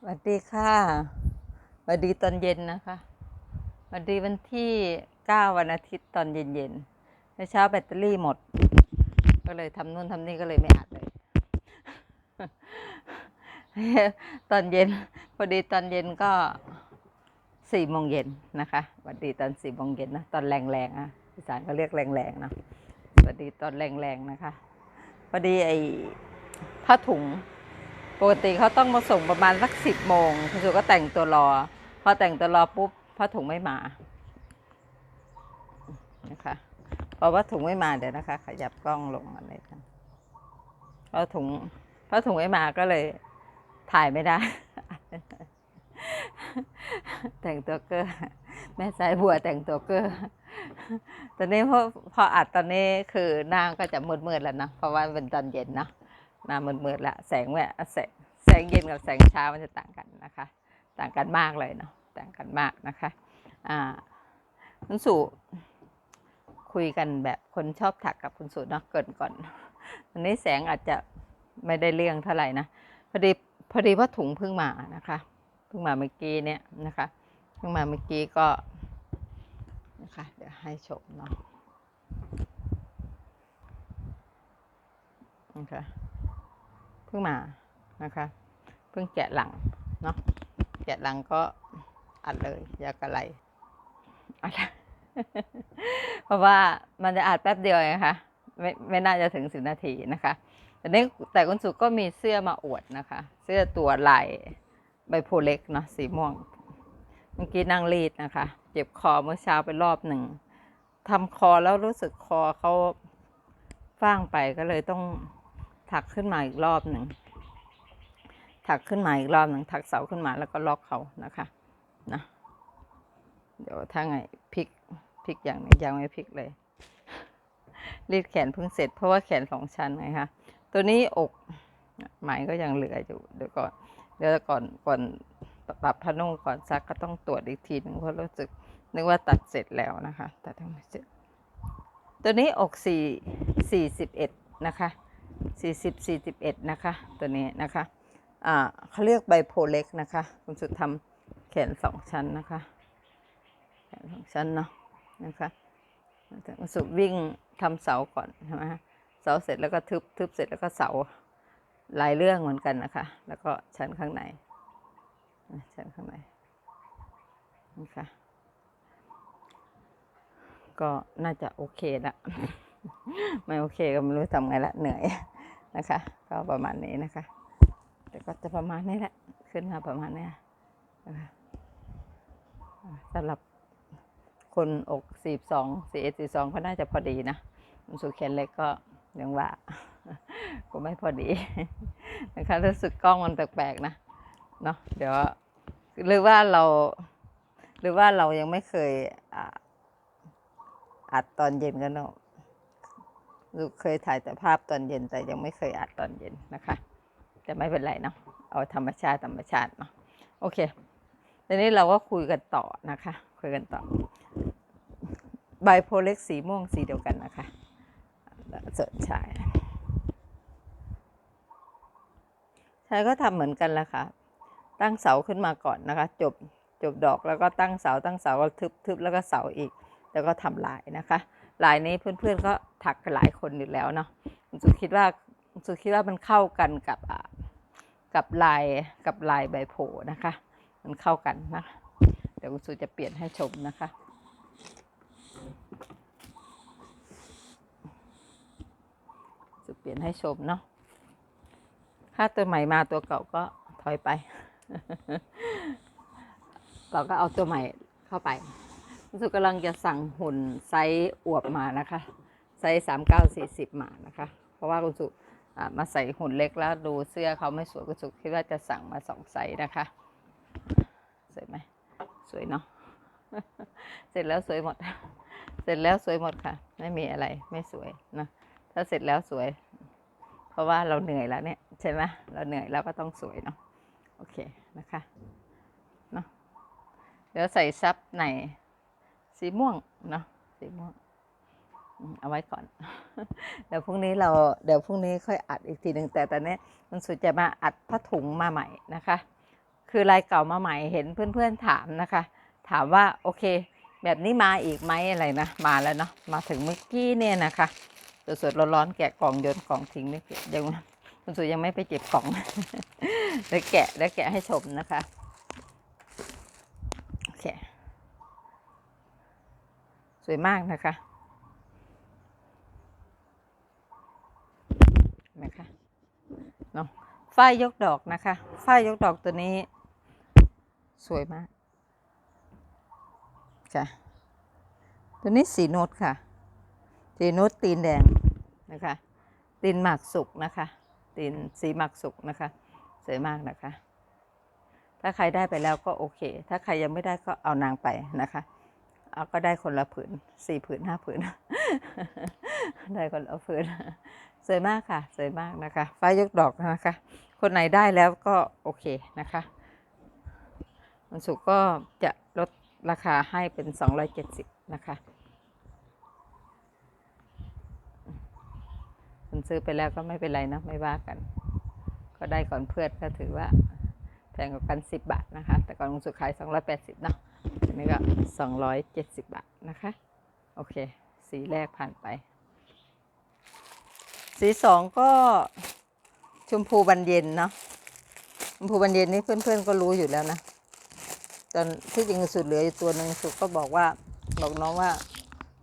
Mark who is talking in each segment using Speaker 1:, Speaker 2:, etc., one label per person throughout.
Speaker 1: สวัสดีค่ะสวัสดีตอนเย็นนะคะสวัสดีวันที่เก้าวันอาทิตย์ตอนเย็นเย็นๆเมื่อเช้าแบตเตอรี่หมด ก็เลยทำนู่นทำนี่ก็เลยไม่อัดเลย ตอนเย็นพอดีตอนเย็นก็สี่โมงเย็นนะคะสวัสดีตอนสี่โมงเย็นนะตอนแรงๆอะอีสานก็เรียกแรงๆเนอะสวัสดีตอนแรงๆนะคะพอดีไอ้ผ้าถุง ปกติเขาต้องมาส่งประมาณสักสิบโมงคุณสุก็แต่งตัวรอ พอแต่งตัวรอปุ๊บผ้าถุงไม่มานะคะพอผ้าถุงไม่มาเดี๋ยวนะคะ ขยับกล้องลงมาเลยนะพอถุงผ้าถุงไม่มาก็เลยถ่ายไม่ได้ แต่งตัวเกอร์แม่สายบัวแต่งตัวเกอร์ตอนนี้พอพออัดตอนนี้คือหน้าก็จะมืดๆแล้วนะเพราะว่าเป็นตอนเย็นเนาะ หน้ามืดๆละแสงแบบแสงแสงเย็นกับแสงเช้ามันจะต่างกันนะคะ ต่างกันมากเลยเนาะต่างกันมากนะคะอ่าคุณสุคุยกันแบบคนชอบถักกับคุณสุเนาะเกินก่อนวันนี้แสงอาจจะไม่ได้เรื่องเท่าไหร่นะพอดีพอดีว่าถุงเพิ่งมานะคะเพิ่งมาเมื่อกี้เนี่ยนะคะเพิ่งมาเมื่อกี้ก็นะคะเดี๋ยวให้ชมเนาะนะคะ เพิ่งมานะคะ เพิ่งแกะหลังเนาะแกะหลังก็อัดเลยอยากอะไรอัดเพราะว่ามันจะอัดแป๊บเดียวไงคะไม่ไม่น่าจะถึงสิบนาทีนะคะแต่นี้แต่คุณสุก็มีเสื้อมาอวดนะคะ เสื้อตัวลายใบโพเล็กเนาะสีม่วงเมื่อกี้นั่งรีดนะคะ เจ็บคอเมื่อเช้าไปรอบหนึ่งทำคอแล้วรู้สึกคอเขาฟ้างไปก็เลยต้อง ถักขึ้นมาอีกรอบหนึ่งถักขึ้นมาอีกรอบหนึ่งถักเสาขึ้นมาแล้วก็ล็อกเขานะคะนะเดี๋ยวถ้าไงพลิกพลิกอย่างนี้ยังไม่พลิกเลย รีดแขนเพิ่งเสร็จเพราะว่าแขนสองชั้นไงคะตัวนี้อกไหมก็ยังเหลืออยู่เดี๋ยวก่อนเดี๋ยวก่อนก่อนปรับผ้านุ่งก่อนซักก็ต้องตรวจอีกทีหนึ่งเพราะรู้สึกนึกว่าตัดเสร็จแล้วนะคะแต่ทำไม่เสร็จตัวนี้อกสี่สี่สิบเอ็ดนะคะ สี่สิบสี่สิบเอ็ดนะคะ ตัวนี้นะคะอ่าเขาเรียกใบโพเล็กนะคะ คุณสุดทำแขนสองชั้นนะคะแขนสองชั้นเนาะนะคะคุณสุดวิ่งทำเสาก่อนใช่ไหมเสาเสร็จแล้วก็ทึบทึบเสร็จแล้วก็เสาหลายเรื่องเหมือนกันนะคะ แล้วก็ชั้นข้างในชั้นข้างในนะคะก็น่าจะโอเคละ ไม่โอเคก็ไม่รู้ทำไงละเหนื่อยนะคะ ก็ประมาณนี้นะคะ แต่ก็จะประมาณนี้แหละ ขึ้นมาประมาณนี้นะคะสำหรับคนอกสี่สองสี่เอ็ดสี่สองก็น่าจะพอดีนะคุณสุเขียนเล็กก็ยังว่า ก็ไม่พอดีนะคะรู้สึกกล้องมันแปลกๆนะเนาะเดี๋ยวหรือว่าเรา หรือว่าเรายังไม่เคยอาอัดตอนเย็นกันเนาะ ลูกเคยถ่ายแต่ภาพตอนเย็นแต่ยังไม่เคยอัดตอนเย็นนะคะ แต่ไม่เป็นไรเนาะเอาธรรมชาติธรรมชาติเนาะโอเคทีนี้เราก็คุยกันต่อนะคะ คุยกันต่อใบโพเล็กสีม่วงสีเดียวกันนะคะสริมชายชายก็ทำเหมือนกันแหละค่ะ ตั้งเสาขึ้นมาก่อนนะคะ จบจบดอกแล้วก็ตั้งเสาตั้งเสาก็ทึบทึบแล้วก็เสาอีก แล้วก็ทำลายนะคะลายนี้เพื่อนๆก็ ถักกันหลายคนอยู่แล้วเนาะคุสุคิดว่าคุสุคิดว่ามันเข้ากันกับกับลายกับลายใบโพนะคะ มันเข้ากันนะเดี๋ยวคุสุจะเปลี่ยนให้ชมนะคะสุเปลี่ยนให้ชมเนาะถ้าตัวใหม่มาตัวเก่าก็ถอยไปเราก็เอาตัวใหม่เข้าไปรู้สึกกำลังจะสั่งหุ่นไซส์อวบมานะคะ ไซส์สามเก้าสี่สิบมานะคะ เพราะว่าคุณสุมาใส่หุ่นเล็กแล้วดูเสื้อเขาไม่สวยคุณสุคิดว่าจะสั่งมาสองไซส์นะคะ สวยไหมสวยเนาะเสร็จแล้วสวยหมด เสร็จแล้วสวยหมดค่ะ ไม่มีอะไรไม่สวยนะถ้าเสร็จแล้วสวย เพราะว่าเราเหนื่อยแล้วเนี่ยใช่ไหมเราเหนื่อยแล้วก็ต้องสวยเนาะโอเคนะคะเนาะเดี๋ยวใส่ซับในสีม่วงเนาะสีม่วง เอาไว้ก่อน เดี๋ยวพรุ่งนี้เราเดี๋ยวพรุ่งนี้ค่อยอัดอีกทีหนึ่งแต่ตอนนี้มันสุดจะมาอัดผ้าถุงมาใหม่นะคะ คือลายเก่ามาใหม่เห็นเพื่อนๆถามนะคะ ถามว่าโอเค แบบนี้มาอีกไหมอะไรนะ มาแล้วเนาะมาถึงเมื่อกี้เนี่ยนะคะสดๆร้อนๆแกะกล่องโยนกล่องทิ้งนี่ยังคุณสุยังไม่ไปเก็บกล่องเดี๋ยวแกะแล้วแกะให้ชมนะคะโอเคสวยมากนะคะเห็นะคะเนาะ ฝ้ายยกดอกนะคะฝ้ายยกดอกตัวนี้ สวยมากค่ะตัวนี้สีโนดค่ะ สีโนดตีนแดงนะคะ ตีนหมากสุกนะคะ ตีนสีหมากสุกนะคะ สวยมากนะคะ ถ้าใครได้ไปแล้วก็โอเค ถ้าใครยังไม่ได้ก็เอานางไปนะคะ เอาก็ได้คนละผืนสี่ผืนห้าผืน ได้คนละผืน สวยมากค่ะ สวยมากนะคะ ฟ้ายกดอกนะคะ คนไหนได้แล้วก็โอเคนะคะมันสุกร์ก็จะลดราคาให้เป็น 270 นะคะคนซื้อไปแล้วก็ไม่เป็นไรนะ ไม่ว่ากัน ก็ได้ก่อนเพื่อนก็ถือว่าแพงกว่ากัน 10 บาทนะคะ แต่ก่อนลุงสุขขาย 280 เนาะอันนี้ก็ 270 บาทนะคะ โอเค สีแรกผ่านไป สีสองก็ ชมพูบานเย็นเนาะชมพูบานเย็นนี่เพื่อนๆก็รู้อยู่แล้วนะตอนที่จริงสุดเหลืออยู่ตัวหนึ่งสุดก็บอกว่าบอกน้องว่า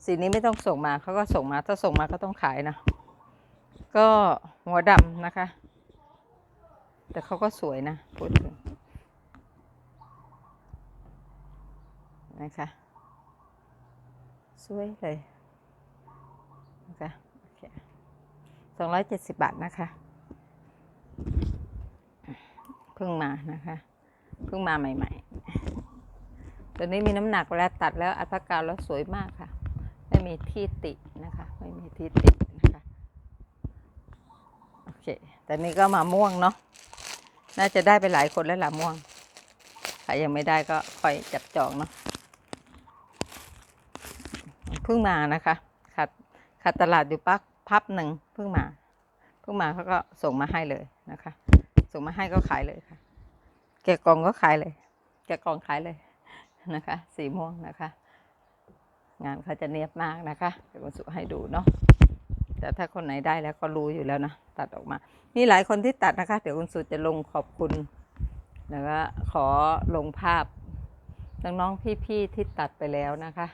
Speaker 1: สีนี้ไม่ต้องส่งมาเขาก็ส่งมาถ้าส่งมาก็ต้องขายนะ ก็หัวดำนะคะ แต่เขาก็สวยนะพูดถึงนะคะสวยเลยนะคะสองร้อยเจ็ดสิบบาทนะคะ เพิ่งมานะคะเพิ่งมาใหม่ ๆ ตัวนี้มีน้ำหนักเวลาตัดแล้วอัตรากาวแล้วสวยมากค่ะ ไม่มีที่ตินะคะ ไม่มีที่ตินะคะโอเคแต่นี้ก็มาม่วงเนาะน่าจะได้ไปหลายคนแล้วล่ะม่วงใครยังไม่ได้ก็คอยจับจองเนาะเพิ่งมานะคะขาดขาดตลาดอยู่ปักพับหนึ่งเพิ่งมาเพิ่งมาเขาก็ส่งมาให้เลยนะคะ ส่งมาให้ก็ขายเลยค่ะ แกะกล่องก็ขายเลย แกะกล่องขายเลยนะคะ สีม่วงนะคะ งานเขาจะเนียบมากนะคะเดี๋ยวคุณสุให้ดูเนาะแต่ถ้าคนไหนได้แล้วก็รู้อยู่แล้วนะตัดออกมามีหลายคนที่ตัดนะคะ เดี๋ยวคุณสุจะลงขอบคุณแล้วก็ขอลงภาพน้องๆพี่ๆที่ตัดไปแล้วนะคะ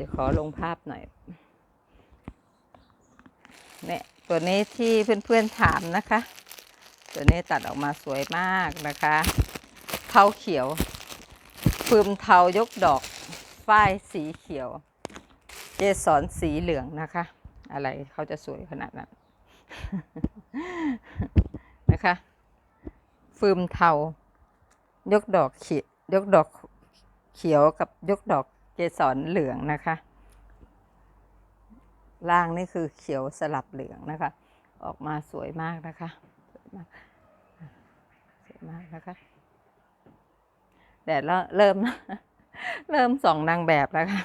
Speaker 1: จะขอลงภาพหน่อยเนี่ยตัวนี้ที่เพื่อนๆถามนะคะ ตัวนี้ตัดออกมาสวยมากนะคะ เทาเขียวฟืมเทายกดอกฝ้ายสีเขียว เจสรสีเหลืองนะคะ อะไรเขาจะสวยขนาดนั้น นะคะฟืมเทา ยกดอกเขียยกดอกเขียวกับยกดอกเกสรเหลืองนะคะ ล่างนี่คือเขียวสลับเหลืองนะคะ ออกมาสวยมากนะคะ มากสวยมากนะคะแดดล้วเริ่มเริ่มส่องนางแบบแล้วค่ะ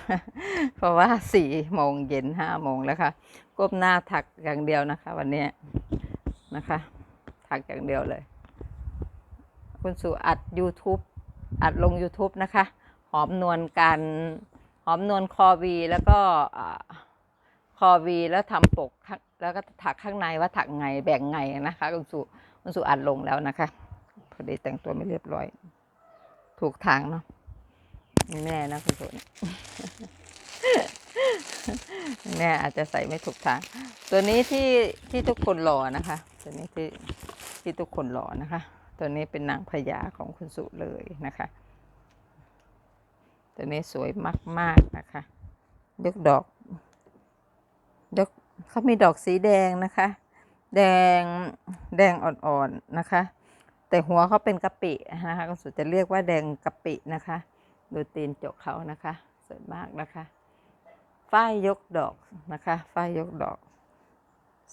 Speaker 1: เพราะว่าสี่โมงเย็นห้าโมงแล้วค่ะ ก้มหน้าถักอย่างเดียวนะคะ วันนี้นะคะ ถักอย่างเดียวเลย คุณสุอัด YouTube อัดลง YouTube นะคะ หอมนวลการหอมนวลคอวีแล้วก็อคอวีแล้วทำปกข้าง แล้วก็ถักข้างในว่าถักไงแบ่งไงนะคะคุณสุคุณสุอัดลงแล้วนะคะ พอดีแต่งตัวไม่เรียบร้อย ถูกทางเนาะไม่แน่นะคุณสุเนี่ยไม่แน่อาจจะใส่ไม่ถูกทาง ตัวนี้ที่ที่ทุกคนรอนะคะ ตัวนี้ที่ที่ทุกคนรอนะคะ ตัวนี้เป็นนางพญาของคุณสุเลยนะคะ ตัวนี้สวยมากๆนะคะ ยกดอก ยก เขามีดอกสีแดงนะคะ แดงแดงอ่อนๆนะคะ แต่หัวเขาเป็นกะปินะคะคุณสุจะเรียกว่าแดงกะปินะคะ ดูตีนจกเขานะคะสวยมากนะคะฝ้ายยกดอกนะคะฝ้ายยกดอก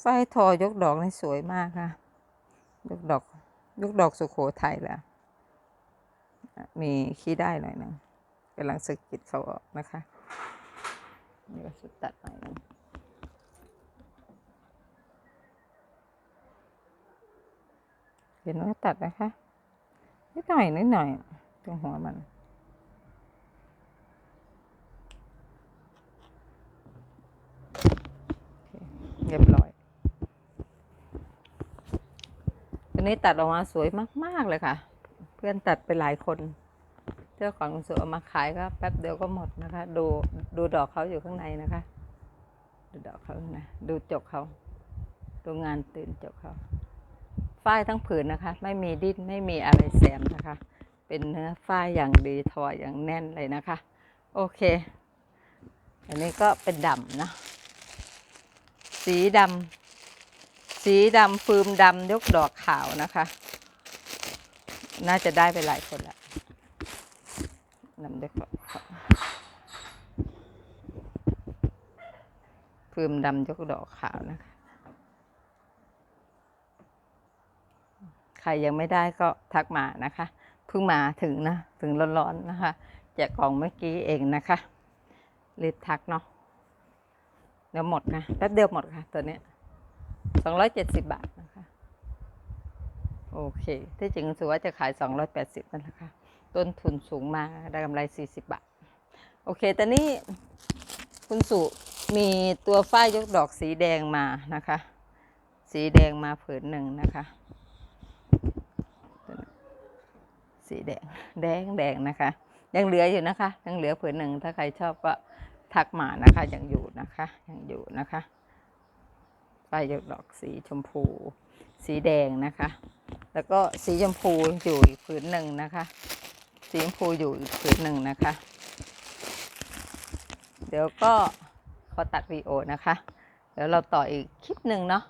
Speaker 1: ฝ้ายทอยกดอกนี่สวยมากค่ะ ยกดอกยกดอกสุโขทัยแล้ว มีขี้ได้หน่อยนึงกำลังสะกิดเขาออกนะคะนี่ก็สุดตัดหน่อยนึง เห็นว่าตัดนะคะ นิดหน่อยนิดหน่อยตรงหัวมัน เรียบร้อยตัวนี้ตัดออกมาสวยมาก ๆ เลยค่ะ เพื่อนตัดไปหลายคนเจ้าของสวนเอามาขายก็แป๊บเดียวก็หมดนะคะ ดูดูดอกเขาอยู่ข้างในนะคะ ดูดอกเขาข้าดูจกเขาดูงานตื่นจกเขา ฝ้ายทั้งผืนนะคะ ไม่มีดิ้นไม่มีอะไรแซมนะคะ เป็นเนื้อฝ้ายอย่างดีทออย่างแน่นเลยนะคะ โอเค อันนี้ก็เป็นดำนะ สีดำสีดำฟืมดำยกดอกขาวนะคะ น่าจะได้ไปหลายคนละดำยกดอกขาวฟืมดำยกดอกขาวนะคะ ใค รยังไม่ได้ก็ทักมานะคะ เพิ่งมาถึงนะ ถึงร้อนๆนะคะจกกล่องเมื่อกี้เองนะคะรีบทักเนาะเดี๋ยวหมดนะแป๊บเดียวหมดค่ะ ตัวเนี้ยสองร้อยเจ็ดสิบบาทนะคะ โอเค ที่จริงสุว่าจะขายสองร้อยแปดสิบนั่นแหละค่ะ ต้นทุนสูงมากได้กำไรสี่สิบบาท โอเค แต่นี่คุณสุมีตัวฝ้ายยกดอกสีแดงมานะคะ สีแดงมาผืนหนึ่งนะคะตัวนี้ สีแดง แดงแดงนะคะ ยังเหลืออยู่นะคะ ยังเหลือผืนหนึ่งถ้าใครชอบก็ทักมานะคะ ยังอยู่นะคะ ยังอยู่นะคะป้ายยกดอกสีชมพู สีแดงนะคะ แล้วก็สีชมพูอยู่อีกผืนหนึ่งนะคะ สีชมพูอยู่อีกผืนหนึ่งนะคะ เดี๋ยวก็ขอตัดวีดีโอนะคะ เดี๋ยวเราต่ออีกคลิปหนึ่งเนาะ